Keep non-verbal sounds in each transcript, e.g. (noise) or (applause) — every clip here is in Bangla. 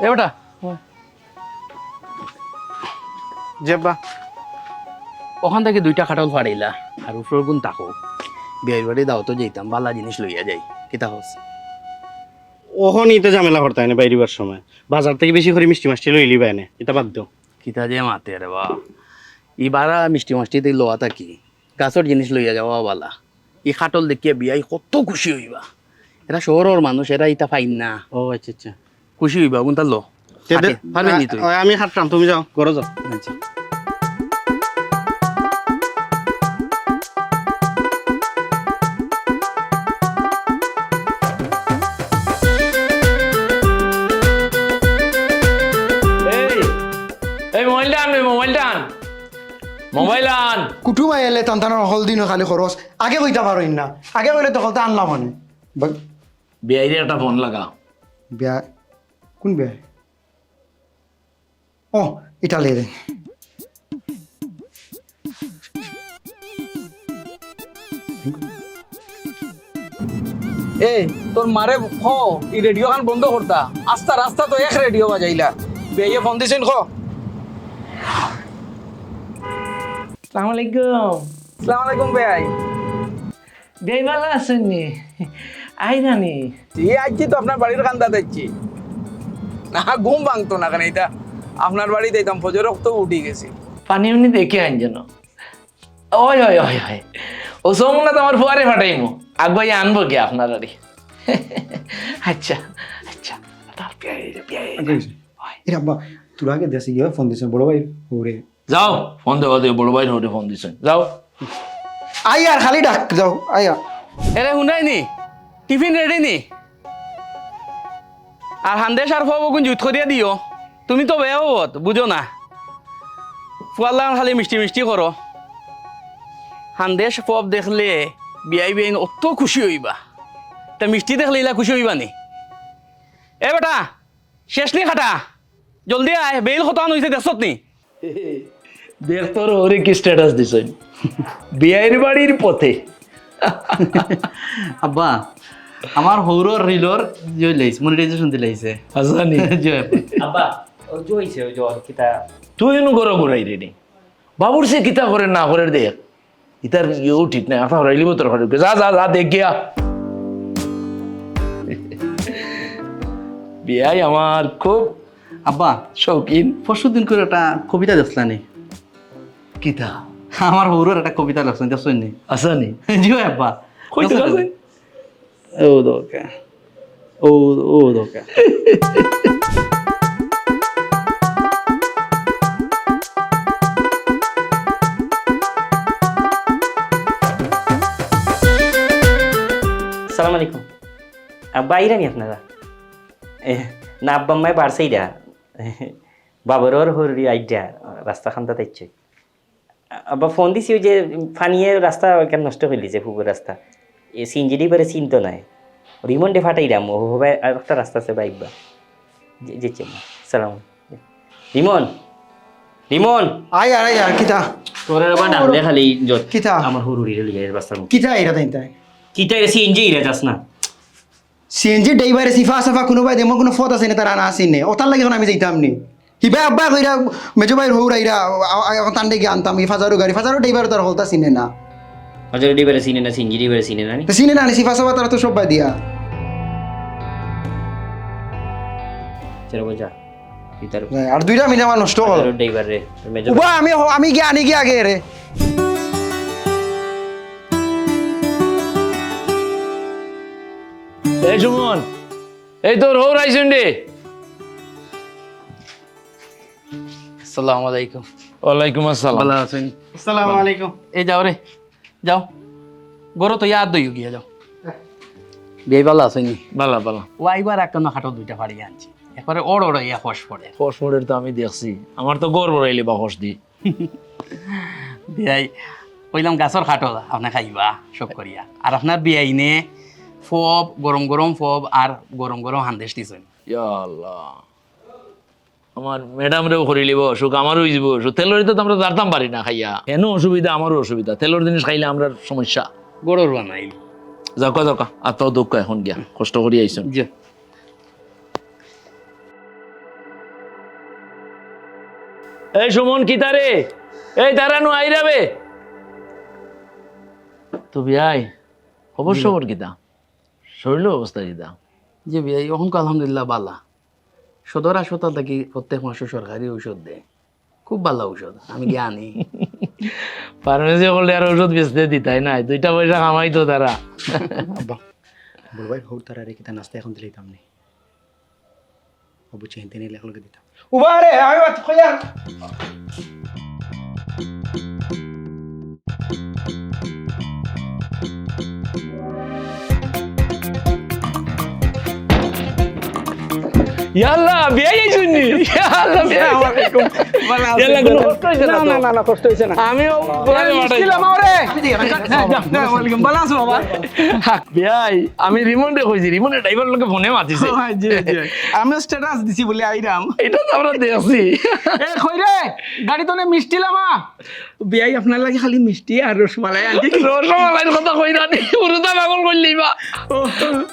বেটা। জেব্বা। ওখান থেকে দুইটা খাটল ফাড়াইলা আর উপর গুণ তাকো। বিয়ের বাড়ি দাও তো যেতাম জিনিস লইয়া যাই কিতা হস? ওহনই তো ঝামেলা করতে হয় না বাইরিবার সময়। বাজার থেকে বেশি করে মিষ্টি মাছটি লইলি বাইনে এটা বাদ দাও। কিতা যে মাতে রে বা মিষ্টি লোয়া থাকি গাছর জিনিস লইয়া যাওয়া বালা। ই খাটল দেখিয়া বিয়াই কত খুশি হইবা। এরা শহরের মানুষ এরা ইটা ফাইন না। ও আচ্ছা আচ্ছা। খুশি হইবা কোনটা লো। আমি হাঁটতাম তুমি যাও ঘরে যাও। আচ্ছা। মোবাইল আন কুটুম আইলে তান্তানোর হলদি ন খালি খরচ আগে কইতা পারইন না আগে কইলে তো হলতা আনলাম মানে বিআইরে একটা ফোন লাগা। বিয়া কোন বিয়া? ও এটা লে এ তোর মারে খ এই রেডিও খান বন্ধ করতা আস্তা রাস্তা তো এক রেডিও বাজাইলা। বেয়ে ফোন দিছেন খ। সালাম আলাইকুম। সালাম আলাইকুম বেয়াই বেই ভালো আছেন নি? আই নানি এই আজকে তো আপনার বাড়ির কান্দা দেখছি। না ঘুম ভাঙতো না কেন এটা আপনার বাড়ি দিতাম ফজর তো উঠি গেছি। পানি উনি দেখে আন যেন। ওই ওই ওই ওই। ও সোমনা তোমার ফুয়ারে ফাটাইমো। আগুয়াই আনব কি আপনার আরে আচ্ছা আচ্ছা। তার পেয়ে পেয়ে এ আব্বা তোর আগে দেশে গিয়ে ফোন দিছেন বড় ভাই ওরে। যাও ফোন দেওয়া দিয়ে বড় ভাই হতে ফোন দিছে যাও। আই আর খালি ডাক যাও আয়া এরে শুনাই নি? টিফিন রেডি নি? আর হান্দেশ আর ফুয়া বকুন জুত করিয়া দিও। তুমি তো বেয়া হত বুঝো না। ফুয়াল্লাহ খালি মিষ্টি মিষ্টি করো হান্দেশ পপ দেখলে বিয়াই বিয়াইন অত খুশি হইবা। তা মিষ্টি দেখলে ইলা খুশি হইবা নি? এ বেটা শেষ নি খাটা? জলদি আয় বেইল খতান হয়েছে দেখছত নি। (laughs) দেখ তোর ওরে কি স্ট্যাটাস দিছেন? বিয়ের বাড়ির পথে। আব্বা আমার হৌরর রিলর জয় লাইছে মনিটাইজেশন দিলাইছে হাসানি জয় আব্বা। ও জইছে ও জ্বর কিতা? তুই এনু গরো ঘুরাই রে নি। বাবুর সে কিতা করে না করে দেখ ইতার ইয়েও ঠিক নাই আপনার রাইলিব তোর ঘরে যা যা যা দেখ গিয়া। বিয়াই আমার খুব আব্বা শৌখিন। পরশু দিন করে একটা কবিতা দেখলানি কিতা? (laughs) আমার হৌরর একটা কবিতা লেখছেন দেখছেন নি আসানি? (laughs) জি আব্বা কইতে? গেছেন? ও দোকা। ও ও দোকা। (laughs) সালাম আলাইকুম। আব্বা আইরা নি আপনারা না আব্বা আম্মাই বাড়ছে ইরা বাবরর হরি আইডিয়া রাস্তা খান্তা তাইছে আব্বা ফোন দিছি ওই যে ফানিয়ে রাস্তা কেন নষ্ট হয়ে দিছে পুকুর রাস্তা। এ সিনজিডি পারে চিন্ত নাই। রিমন্ডে ফাটাইরাম ও হবে আর একটা রাস্তা আছে বাইকবা যেছে সালাম। রিমন রিমন। আই আর আই আর কিতা? তোর আবার ডাকলে খালি যত কিতা? আমার হরুরি লিগে রাস্তার মধ্যে। কিতা এরা তাই তাই? কিতা এর সিএনজি ইরা যাস না। সিএনজি ড্রাইভারে সিফা সাফা কোনো কোনোবাই দেমো কোনো ফত আছে না তারা না আসেন নে। ওতার লাগে আমি যাইতাম নি। হিবা আব্বা কইরা মেজো ভাই হৌ রাইরা তান ডেকে আনতাম ফাজারো গাড়ি। ফাজারো ড্রাইভার তার হলতা চিনে না। হজর ডিবারে সিনে না সিনজি ডিবারে সিনে না নি? চিনে না নি সিফা সাফা তারা তো সব বাই দিয়া। চলো বোঝা আর দুইটা মিলে আমার নষ্ট হল। মেজর উবা আমি আমি গিয়ে আনি গিয়ে আগে রে। এই সুমন এই তোর হৌ রাইছেন রে আসসালামু আলাইকুম। ওয়ালাইকুম আসসালাম। ভালো আছেন? আসসালামু আলাইকুম। এই যাও রে যাও। গরো তো ইয়াদ দইও গিয়া যাও। বিয়ে ভালো আছেনি ভালো ভালো। ওয়াইবার একটা না খাটো দুইটা ফাড়িয়ে আনছি। একবারে ওড় ওড় ইয়া ফস পড়ে ফসমোডের তো আমি দেখছি। আমার তো গর্ব রাইলে বা হস দি। বিয়াই কইলাম গাছর খাটল আপনি খাইবা সব করিয়া। আর আপনার বিয়াই নে ফব গরম গরম ফব আর গরম গরম হান্দেশ দিছেন। ইয়া আল্লাহ। আমার ম্যাডাম রেও করি লিব অসুখ আমারও হইব অসুখ। তেলের তো আমরা জানতাম পারি না খাইয়া। কেন অসুবিধা? আমারও অসুবিধা। তেলের জিনিস খাইলে আমরা সমস্যা। গরুর বানাইল যাকা যাকা আর তো দুঃখ এখন গিয়া কষ্ট করি আইসন। এই সুমন কি তারে? এই তারানু আই যাবে তো বিয়াই অবশ্য খবর কিতা? শরীর অবস্থা কিতা? যে বিয়াই এখন আলহামদুলিল্লাহ বালা। সদর হাসপাতাল থেকে প্রত্যেক মাসে সরকারি ঔষধ দেয়। খুব ভালো ঔষধ আমি গিয়ে আনি (laughs) ফার্মেসি করলে আর ওষুধ বেচতে দিতাই না? দুইটা পয়সা কামাইতো তারা। আব্বা বড় ভাই হোর তারা রেখে তা নাস্তা এখন দিলেই নেই অবশ্যই হেনতে নিলে একলগে দিতাম। উবারে আমি কইয়া ইয়াল্লা বিয়াই আইছুনি ইয়াল্লা বিয়াই ইয়াল্লা কোনো কষ্ট হইছে না তো? না না কষ্ট হয়েছে না আমিও পরে পাঠাইতাম। ভালো আছো বাবা বিয়াই আমি রিমন্ডে কইছি রিমন্ডে ড্রাইভার লোকে ফোনে মাতিছে আমি স্ট্যাটাস দিছি বলে আইরাম এটা তো আমরা দেখছি এ কই রে গাড়ি তো নে মিষ্টি লামা বিয়াই আপনার লাগে খালি মিষ্টি আর রসমালাই আনছি রসমালাইয়ের কথা কই না নি পুরোটা পাগল করলি বা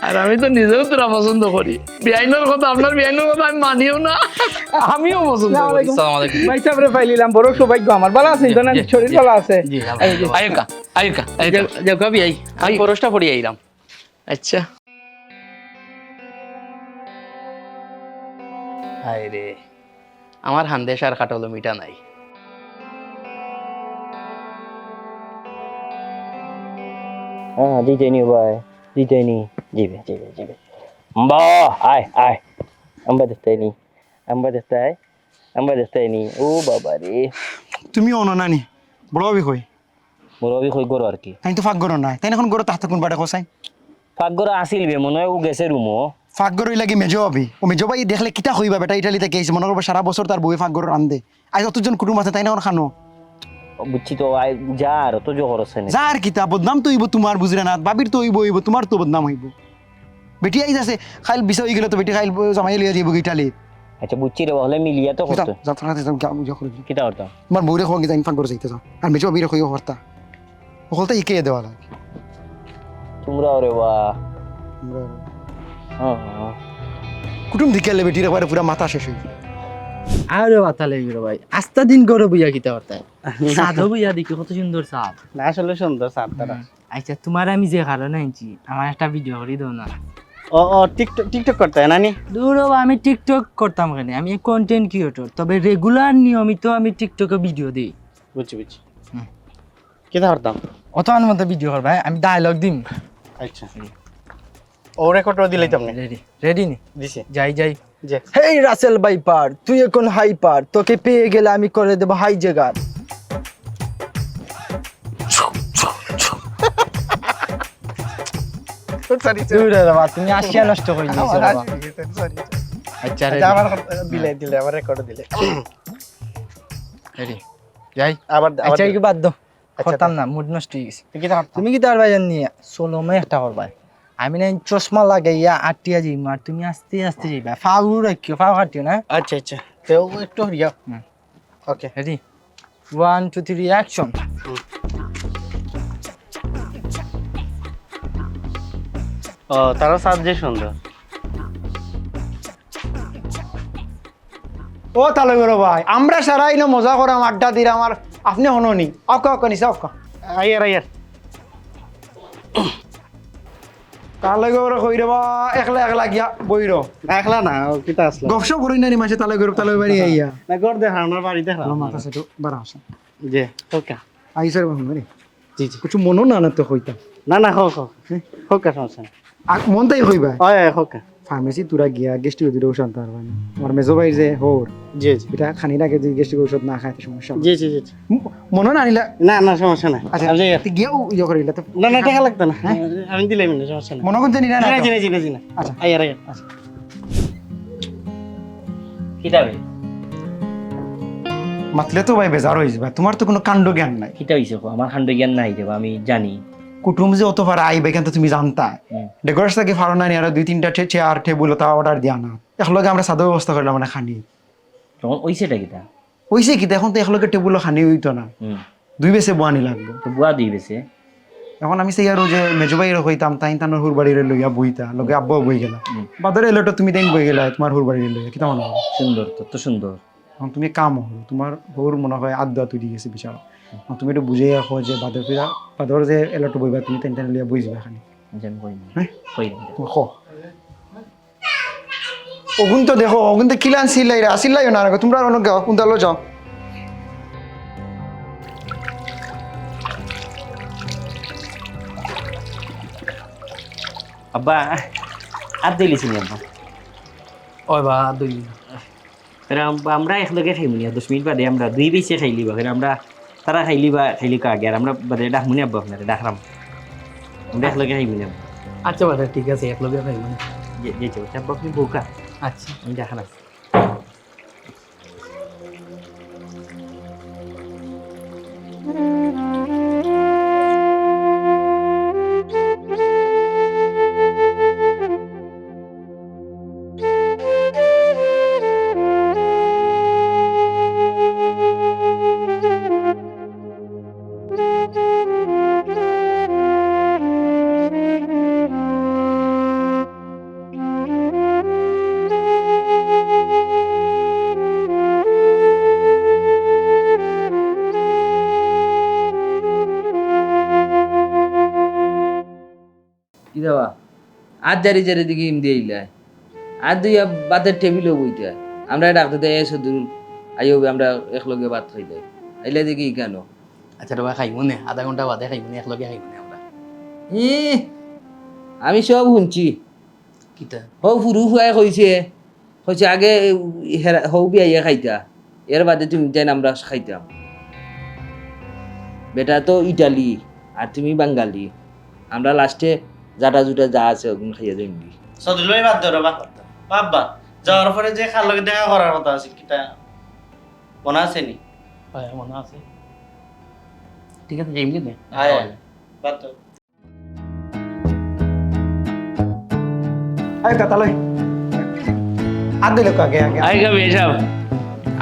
আর আমি তো নিজেও তোরা পছন্দ করি বিআইনের কথা আপনার বিআইনের কথা আমি মানিও না। আমিও পছন্দ করি আসসালামু আলাইকুম। ভাই বড় সৌভাগ্য আমার। ভালো আছেন? তো না শরীর ভালো আছে। আয়কা আয়কা যাও বিয়াই আমি পরশটা পড়ি আইলাম। আচ্ছা। হায় রে। আমার হান্দেশ আর খাটলো মিটা নাই। হ্যাঁ দিতেনি ভাই দিতেনি জিবে জিবে জিবে। বা আয় আয়। আম্বা দেখতাইনি আম্বা দেখতাই আম্বা দেখতাইনি ও বাবা রে তুমি অন নানি বড় ভাবি কই? মুরবি কই গরো আর কি? তাই তো ফাঁক গরো নাই। তাই এখন গরো তাহতে কোন বাড়ে কসাই পাকঘর আসিল বে মনে হয় ও গেছে রুমও ফাঁক গরো লাগি মেজো হবি। ও মেজো ভাই দেখলে কিতা হইবা বেটা ইটালিতে গেছে মনে করব সারা বছর তার বউয়ে ফাঁক গরো রান্ধে আজ অতজন কুটুম আছে তাই না এখন খানো বুঝছি তো আই যা আর তো জোর আছে না? যার কিতা বদনাম তো হইব তোমার বুঝরে না বাবির তো হইব হইব তোমার তো বদনাম হইব বেটি আইজ আছে খাইল বিছা হয়ে গেলে তো বেটি খাইল জামাই লিয়া যাইব ইটালি আচ্ছা বুঝছি রে হলে মিলিয়া তো করতো যাত্রা খাতে যাও ইয়া করে কিটা করতাম তোমার বউরে খোয়া যাই ফাঁক গরো যাইতে যাও। আর মেজো ভাবিরে খোয়া হর্তা ওখলতা ইকে দেওয়া লাগে তোমরা ওরে বা। হ্যাঁ হ্যাঁ কুটুম ধিকালে বেটির একবারে পুরা মাথা শেষ হইব আরে বাতা লাগবে রে ভাই। আস্তা দিন করে বুইয়া কিতা করতে সাধু বুইয়া দেখি কত সুন্দর সাদ না আসলে সুন্দর স্যার তারা আচ্ছা তোমার আমি যে কারণে আনছি আমার একটা ভিডিও করে দাও না। ও ও টিকটক টিকটক করতে নানি দূর আমি টিকটক করতাম কেন? আমি কন্টেন্ট ক্রিয়েটর তবে রেগুলার নিয়মিত আমি টিকটকে ভিডিও দিই। বুঝছি বুঝছি। কেটা করতাম? অত মতো ভিডিও করবা আমি ডায়লগ দিম। আচ্ছা। ও রেকর্ডও দিলেই তো আপনি রেডি রেডি নি? দিছে। যাই যাই। হেই রাসেল বাইপার তুই এখন হাইপার তোকে পেয়ে গেলে আমি করে দেবো হাই জায়গার দূর রে বাবা, তুমি আসিয়া নষ্ট করে দিয়েছ বাবা। আচ্ছা ready, আমার দিলে দিলে আমার রেকর্ড দিলে। Ready। যাই। আবার আবার আচ্ছা কি বাদ দাও। আচ্ছা, করতাম না মুড নষ্ট হয়ে গেছে। তুমি কি তার ভাই নিয়ে সোলো একটা করবা। আমি না চশমা লাগাইয়া আটিয়া যাই আর তুমি আস্তে আস্তে যাইবা। ফাউ রাখিও ফাউ কাটিও না? আচ্ছা আচ্ছা। তো একটু হরিয়া। Okay ready one two three action ও তারও সাবজেক্ট সুন্দর ও তাহলে বেরো ভাই আমরা সারাই না মজা করাম আড্ডা দিলাম আর আপনি হননি। অকা অকা নিছে অকা আইয়ার আইয়ার তাহলে গৌর কই রে বা একলা একলা গিয়া বইর। একলা না ও কিতা আসলা গপসপ করি না নি মাসে তালে তালে বাড়ি আইয়া। না গড় দেখা আমার বাড়ি দেখা মাথা সেটো বারা আসা। যে হোকা আইসার বাহন রে জি জি। কিছু মনো না না তো হইতাম না না হোক হোক। হোকা সমস্যা মন তাই হইবা? ওই হোকা। ফার্মেসি তুরা গিয়া গেস্টিক ওষুধ ঔষধ মানে আমার মেজো ভাই যে হোর জি জি। এটা খানি রাখে যদি গেস্টিক ঔষধ না খায় সমস্যা জি জি জি মনো না আনিলা? না না সমস্যা নাই। আচ্ছা তুই গিয়াও ইয়ে করিলা তো না না টাকা লাগতো না। আমি দিলাম না সমস্যা নাই। মনে করতে নিলা না না। না না আচ্ছা। কিটা বে মাতলে তো ভাই বেজার হয়ে যাবে। তোমার তো কোনো কাণ্ড জ্ঞান নাই। কিতা হয়েছে আমার খান্ড জ্ঞান নাই দেবো আমি জানি। কুটুম যে অত পারা আইবে কিন্তু তুমি জানতা। ডেকোরেশন থেকে ফারো না আর দুই তিনটা চেয়ার টেবিল তা অর্ডার দিয়া না। একলগে আমরা সাদা ব্যবস্থা করলাম মানে খানি। তখন কিতা? হইছে কি এখন তো একলগে টেবিল খানি হইতো না। দুই বেছে বানি লাগবে। তো বুয়া দুই বেছে? এখন আমি সেই আর যে মেজো বাইরে হইতাম তাই তানোর হুর বাড়িরে লইয়া বইতা লগে আব্বাও বই গেলা। বাদরে এলো তুমি তাই বই গেলা তোমার হুর বাড়িরে লইয়া কিতা মনে হয়? সুন্দর তত সুন্দর। এখন তুমি কাম হল তোমার হুর মনে হয় আদ্দা তুই গেছে বিচার। তুমি একটু বুঝে রাখো যে বাদর ফিরা বাদর যে এলোটো বইবা তুমি তাই লইয়া বই যাবে খানি যেন কই না? কই না খ অগুন তো দেখো অগুন তো কিলান সিলাই রা না তোমরা অনেক গাও কোন দালো যাও। আব্বা আর দিলিছি আব্বা? ওই বা দুই আমরা একলগে খাইমুনি দশ মিনিট বাদে আমরা দুই বেশি খাইলি বা আমরা তারা খাইলি বা খাইলি কাগে আর আমরা বাদে মনে আব্বা আপনার ডাকরাম আমরা একলগে আব্বা আচ্ছা বাদে ঠিক আছে একলগে মানে যে যে যে আব্বা আপনি বউকা আচ্ছা আমি দেখালাম আর জারি জারি দিকে ইম দিয়ে ইলাই আর দুই বাতের টেবিলও বইটা আমরা ডাক্তার দেয় এসে দূর আইও আমরা একলগে ভাত খাই দেয় আইলে দেখি কেন? আচ্ছা রবা খাইব নে আধা ঘণ্টা বাদে খাইব নে একলগে খাইব নে আমরা। ই আমি সব শুনছি। কিতা? হৌ ফুরু ফুয়াই কইছে কইছে আগে হেরা- হৌ বিয়াইয়া খাইতা। এর বাদে তুমি তাই আমরা খাইতাম বেটা তো ইটালি আর তুমি বাঙালি। আমরা লাস্টে জাটা জুটা যা আছে ওগুলো খাইয়া যাই সদুল ভাই বাদ বাবা যাওয়ার পরে যে খার লগে দেখা করার কথা আছে কিতা মনে আছে নি? হয় মনে আছে। ঠিক আছে যাইম আয়, বাদ দাও আয় কথা লই আর দিল আগে আগে।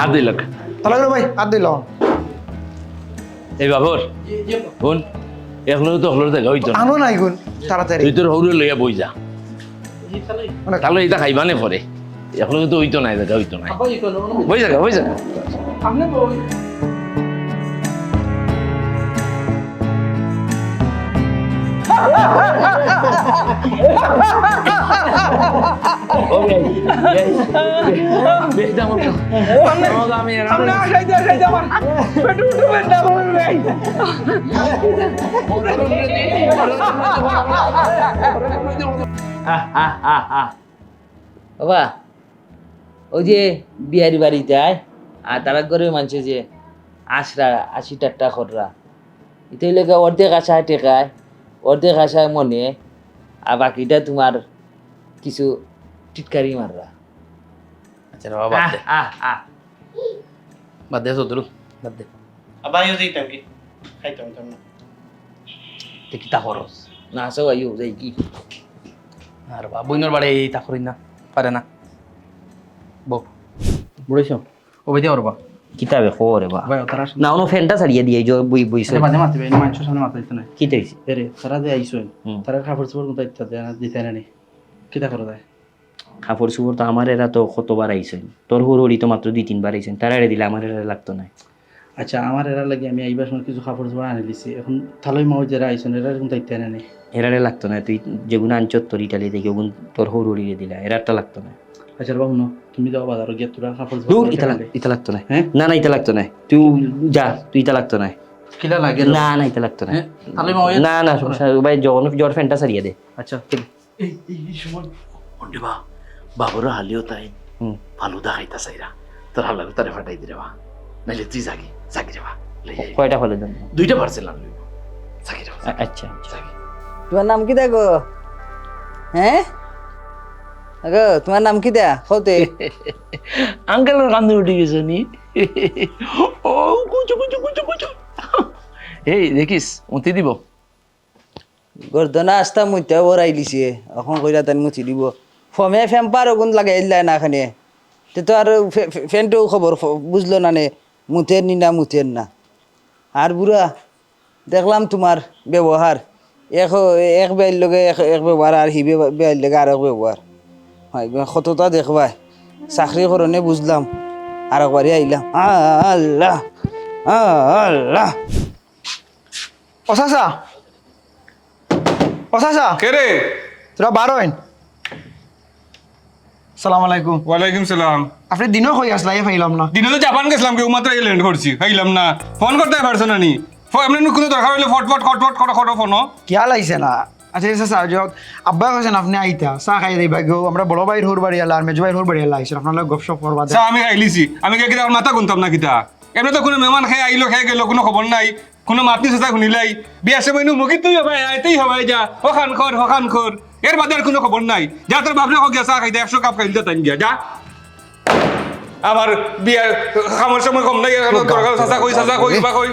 আর তাহলে ভাই আর দিল এই বাবর। বোন। এখনও তো হলো দেখা হইতো না আনো নাই গুণ তাড়াতাড়ি। তুই তোর হৌরে লইয়া বই যা। মানে তাহলে এটা খাইবা নে পরে এখন তো হইতো নাই দেখা হইতো নাই। বই জায়গা বই জায়গা বাবা, ওই যে বিহারি বাড়ি যায়, আর তারা গরিব মানছে যে আশরা আশি টাকা খররা। এটা লেগে অর্ধেক আশায় টেকায়, অর্ধেক আশায় মনে। আর বাকিটা তোমার কিছু টিটকারি মাররা। আচ্ছা রবা বাদ দে। আহ আহ। বাদ দে সদরু বাদ দে। আবার ইউ দিতাম কি? খাইতাম তাম না। তে কিতা খরচ না সব আইও যাই কি। আর বা বইনর বাড়ি এই তা করি না পারে না। বউ বুড়াইছ ও বাইতে পারবা কিতাবে খবরে বা। না অন্য ফ্যানটা ছাড়িয়ে দিয়ে যে বই বইছে। মাঝে মাতিবে মানুষ সামনে মাতাইতে নাই। কিতা হইছে এরে তারা যে হুম। তারা কাপড় চোপড় কোথায় দিতে না দিতে না নি। কিতা করো দেয় কাপড় চোপড় তো আমার এরা তো কতবার আইছেন তোর হুড়ি তো মাত্র দুই তিনবার আইছেন তারা এড়ে দিলে আমার এরা লাগতো না। আচ্ছা আমার এরা লাগে আমি এইবার সময় কিছু কাপড় চোপড় আনি দিছি। এখন থালই মাও যারা আইসো এরা এরকম দায়িত্ব না নি। এরারে লাগতো না। তুই যেগুলো আনছ তোর ইটালি থেকে ওগুন তোর হুড়ি দিলা এরারটা লাগতো না। আচ্ছা বাবু ন তুমি যাও বাজার গিয়ে তোরা কাপড় দূর চোপড় ইটা লাগ- ইটা লাগতো না হ্যাঁ? না না ইটা লাগতো না তুই যা তুই ইটা লাগতো না কিলা লাগে না না ইটা লাগতো না হ্যাঁ? তাহলে মাও না না ভাই জন জ্বর ফ্যানটা সারিয়ে দে। আচ্ছা। বা বাবর হালিও তাই। হুম। ফালুদা খাইতা চাইরা। তোর হালার তারে ফাটাই দিলে বা নাইলে তুই জাগি জাগি রে বা লই যাই কয়টা ফলে দেন? দুইটা পার্সেল জাগি রে আচ্ছা আচ্ছা। তোমার নাম কি দেখো? হ্যাঁ? তোমার নাম কি দেয়া হতে। আঙ্কেলের কান্দে উঠে গেছে নি। ও কুচু কুচু কুচু কুচু। এই দেখিস উঁতি দিব। গর্দনা আস্তা মুইতে বরাই দিছে এখন কইরা তান মুচি দিব। ফমে ফেম্পার গুণ লাগাই দিলাই না খানে। তে তো আর ফ্যানটো খবর বুঝলো না নে মুতের নি না মুতের না। আর বুড়া দেখলাম তোমার ব্যবহার। এক এক বেয়ের লগে এক এক ব্যবহার আর হি বেয়ের লগে আর এক ব্যবহার। কতটা দেখবা চাকরি করনে বুঝলাম। আর একবারই আইলাম। আল্লাহ আল্লাহ। অসাসা অসাসা কে রে? তোরা বার হইন। সালাম আলাইকুম। ওয়ালাইকুম সালাম। আপনি দিনও কই আসলা এ ফাইলাম না। দিনে তো জাপান গেছিলাম কেউ মাত্র ল্যান্ড করছি। খাইলাম না। ফোন করতে পারছ না নি? এমনি কোনো দরকার হলে ফট ফট খট ফট খটো খটো ফোন। কিয়া লাগছে না? আচ্ছা স্যার যত আব্বা কৈছেন আপনি আইতা চাহ খাই দিবা গো। আমরা বড় ভাইয়ের হোর বাড়ি এলা আর মেজো ভাইয়ের হোর বাড়ি এলা আইসেন আপনার গপসপ করবা দে। চা আমি খাইলিছি আমি কে কিতা মাথা গুনতাম না কিতা? এমনি তো কোনো মেহমান খাই আইলো খাই গেল কোনো খবর নাই। কোনো মাতনি চেঁচা শুনিলাই বিয়া সময় মুখি তুই হবাই আইতেই হবাই যা। ওখান খর ওখান খর এর বাদে আর কোনো খবর নাই। যা তোর বাপরে হোক গিয়া চা খাইতে একশো কাপ খাইতে তাই গিয়া যা। আমার বিয়ার খামার সময় কম নাই চাচা কই চাচা কই বা কই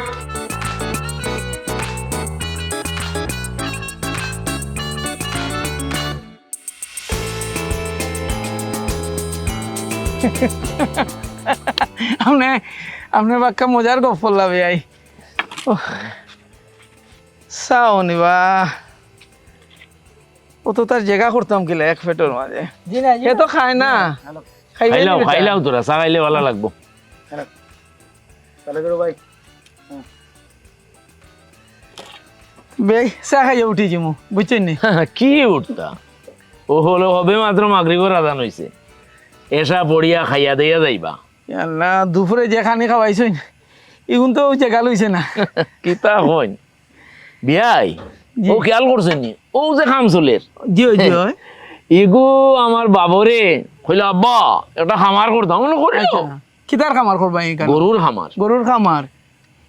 আপনি আপনি বাক্কা মজার গপ করলা ভাই চাও নিবা ও তো তার জায়গা করতাম কিলা এক পেটের মাঝে সে তো খায় না খাইবে খাইলাও খাইলাও তোরা চা খাইলে ভালো লাগবো বেই চা খাইয়া উঠি যাব বুঝছেন নি কি উঠতা ও হলো হবে মাত্র মাগরিবর আদান হইছে এসা পড়িয়া খাইয়া দিয়া যাইবা। আল্লাহ দুপুরে যে খানি খাওয়াইছই এগুন তো জায়গা লইছে না। (laughs) কিতা হইন? বিয়াই ও খেয়াল করছেন নি? ও যে খামচুলের জিও জিও (laughs) ইগো আমার বাবরে কইলা আব্বা এটা খামার করতাম মনে করে কিতার খামার করবা গরুর খামার। গরুর খামার।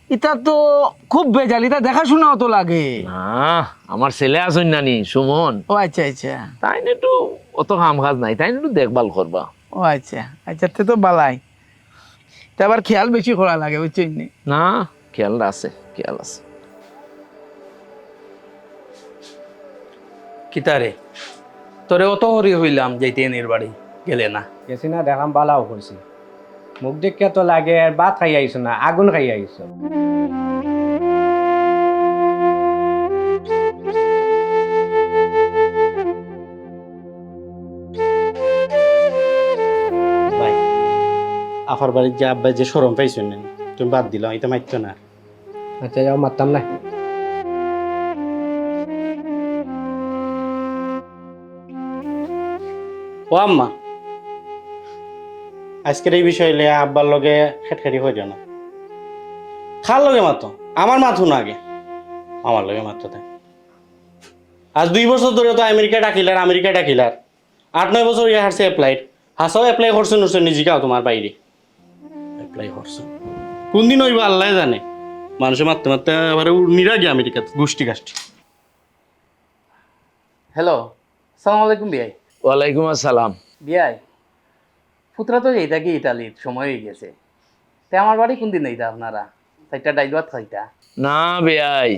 ইটা তো খুব বেজাল ইটা দেখাশোনাও তো লাগে। না আমার ছেলে আছেন নানি সুমন। ও আচ্ছা আচ্ছা। তাই না একটু অত কাম কাজ নাই তাই না একটু দেখভাল করবা। ও আচ্ছা আচ্ছা তে তো বালাই। তা আবার খেয়াল বেশি করা লাগে বুঝছেন নি? না খেয়াল আছে খেয়াল আছে। কিতারে তোরে অত হরি হইলাম যাইতে এনের বাড়ি গেলে না। গেছি না দেখাম বালাও করছি। মুখ দেখে তো লাগে আর ভাত খাই আইছো না আগুন খাই আইছো। আফার বাড়ির যে আব্বাই যে সরম পাইছেন তুমি বাদ দিলাম এটা মাইতো না। আচ্ছা যাও মারতাম না। ও আম্মা আজকের এই বিষয় লিয়ে আব্বার লগে খেটখাটি হয়ে যাও না। খার লগে মাতো আমার মাথু না আগে। আমার লগে মাত্র তাই আজ দুই বছর ধরে তো আমেরিকা ডাকিলার আমেরিকা ডাকিলার। আট নয় বছর ইয়ে হারছে এপ্লাইড হাসাও এপ্লাই করছে নুরছে নিজেকাও তোমার বাইরে। এপ্লাই করছে। কোন দিন হইব আল্লাহ জানে। মানুষে মারতে মারতে আবার নিরাগে আমেরিকাতে গোষ্ঠী গাষ্ঠী। হ্যালো সালাম আলাইকুম বিয়াই ওয়ালাইকুম আসসালাম। বিয়াই পুত্রা তো এইটা কি ইটালির সময় হয়ে গেছে। তে আমার বাড়ি কোন দিন এইটা আপনারা? চারটা ডাইল ভাত খাইতা? না বেয়াই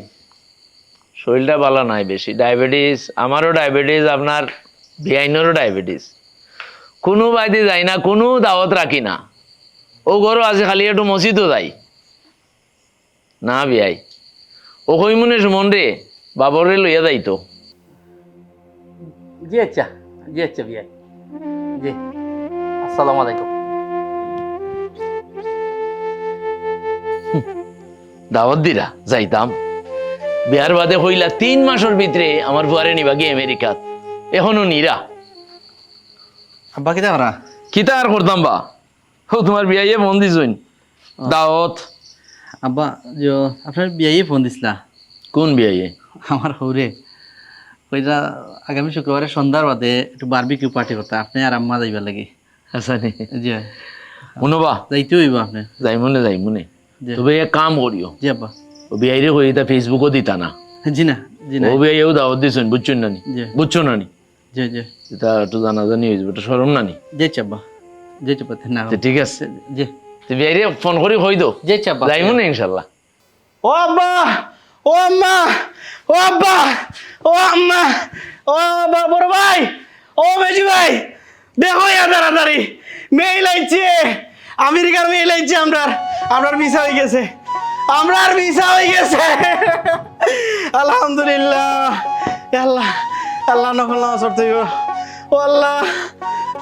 শরীরটা ভালো নাই বেশি। ডায়াবেটিস আমারও ডায়াবেটিস আপনার বেআইনেরও ডায়াবেটিস। কোনো বাইতে যাই না কোনো দাওয়াত রাখি না। ও ঘরও আছে খালি একটু মসজিদও যাই। না বিয়াই। ও কই মনে সুমন রে? বাবরে লইয়া যাইতো জি আচ্ছা জি আচ্ছা বিয়াই। জি আসসালামু আলাইকুম। দাওয়াত দিরা যাইতাম। বিয়ার বাদে হইলা তিন মাসের ভিতরে আমার বুয়ারে নিবা গিয়ে আমেরিকাত। এখনও নিরা। আব্বা কিতা করা? কিতা আর করতাম বা? তোমার বিয়াইয়ে মন দিছইন দাওয়াত। আব্বা যে আপনার বিয়াই ফোন দিছিলা? কোন বিয়াইয়ে? আমার হৌরে। ওইটা আগামী শুক্রবারে সন্ধ্যার বাদে একটু বারবিকিউ পার্টি করতে আপনি আর আম্মা যাইবার লাগে। আচ্ছা নি জি শুনবা? যাইতে হইব আপনি। যাই মনে যাই মনে জি। তবে এক কাম করিও। জি আব্বা। ও বিয়াইরে কই তা ফেসবুকও দিতা না। জি না জি না। ও বিয়াইও দাওয়াত দিছইন বুঝছুন নানি? জি। বুঝছ নানি? জি জি। এটা একটু জানা জানি হয়েছে এটা সরম নানি? জি আব্বা। না। ঠিক আছে। জি। ফোন করি কই দো যে চাপা যাইমু না ইনশাল্লাহ। ও আব্বা ও আম্মা ও আব্বা ও আম্মা ও বা- বড় ভাই ও মেজি ভাই দেখো ইয়া তাড়াতাড়ি আমেরিকার মেইল আইছে আমরার। আমরার ভিসা হয়ে গেছে। আমরার ভিসা হয়ে গেছে। আলহামদুলিল্লাহ। আল্লাহ আল্লাহ নকল নামাজ পড়তে ও আল্লাহ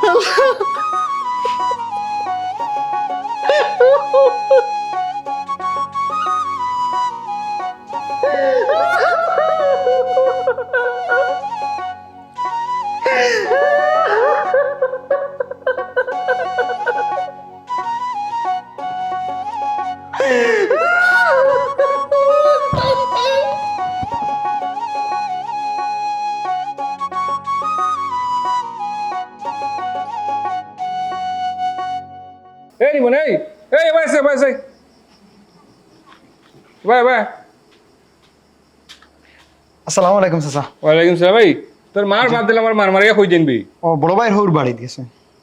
আল্লাহ। Ah! (laughs) এই নিমন এই এই ভাই সে ভাই সে ভাই ভাই আসসালামু আলাইকুম চাচা। ওয়ালাইকুম সালাম ভাই। তোর মার বাদ দিলে আমার মার মারিয়া কই জানবি ও বড় ভাইয়ের হৌর বাড়িত গেছে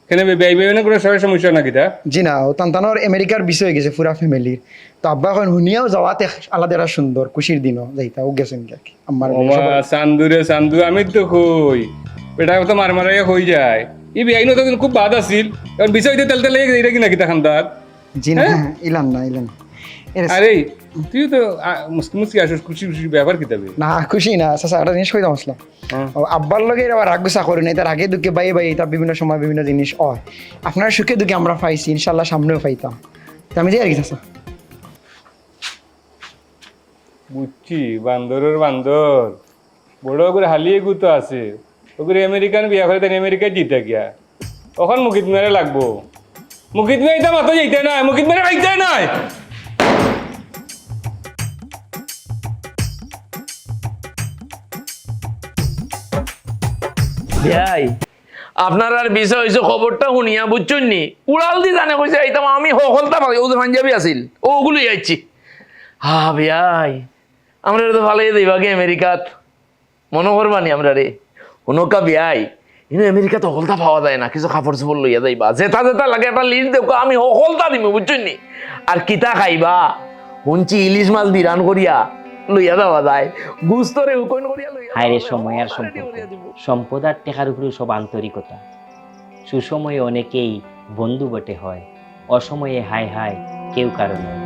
কেন বেআই বেআই কোনো সবাই সমস্যা নাকি তা? জি না ও তান্তানোর আমেরিকার বিষয় হয়ে গেছে পুরা ফ্যামিলির তো আব্বা এখন শুনিয়াও যাওয়াতে আলাদা একটা সুন্দর খুশির দিনও। যাইতা ও গেছেন কি আমার ওমা চান্দু রে চান্দু আমি তো কই। বেটা তো মার মারাইয়া হয়ে যায়? ই বেআই তো কিন্তু খুব বাদ আছিল কারণ বিষয় দিয়ে তেল তেল এটা কি নাকি তখন তার জি না ইলান না ইলান এর আরে তুই তো মুসকি মুসকি আসিস খুশি খুশি ব্যাপার কি তবে? না খুশি না চাচা একটা জিনিস কইতাম আসলাম ও আব্বার লগে আবার রাগ গুসা করি নাই তার আগে দুঃখে বাই বাই তার বিভিন্ন সময় বিভিন্ন জিনিস হয়। আপনার সুখে দুঃখে আমরা পাইছি ইনশাল্লাহ সামনেও পাইতাম। তো আমি যাই আর কি চাচা? বুঝছি বান্দরের বান্দর। বড় করে হালিয়ে গুতো আছে। ওগুলো আমেরিকান বিয়া করে তাই আমেরিকায় জিতে গিয়া। তখন মুকিত মেরে লাগবো। মুকিত মেয়ে এটা মাথা যাইতে নাই মুকিত মেরে খাইতে নাই। ভাই আপনার আর বিষয় হয়েছে খবরটা শুনিয়া, বুঝছেন নি? উড়াল দি জানে কইছে এইতাম আমি সকলটা পাই ওদের পাঞ্জাবি আছিল ওগুলোই যাচ্ছি হা ভাই আমরা তো ভালোই দিবাগে আমেরিকাত? মনে করবানি আমরা রে শুনকা বিয়াই কিন্তু আমেরিকাত সকলটা পাওয়া যায় না কিছু কাপড় চোপড় লইয়া যাইবা। যেটা যেটা লাগে একটা লিস্ট দেখো আমি সকলটা দিম বুঝছেন নি আর কিতা খাইবা শুনছি ইলিশ মাছ বিরান করিয়া লইয়া যাওয়া যায়। গুস্তরে হুকন করিয়া লইয়া হায় রে সময় আর দিব। সম্পদ। আর টেকার উপরে সব আন্তরিকতা সুসময়ে অনেকেই বন্ধু বটে হয় অসময়ে হায় হায় কেউ কারণ নয়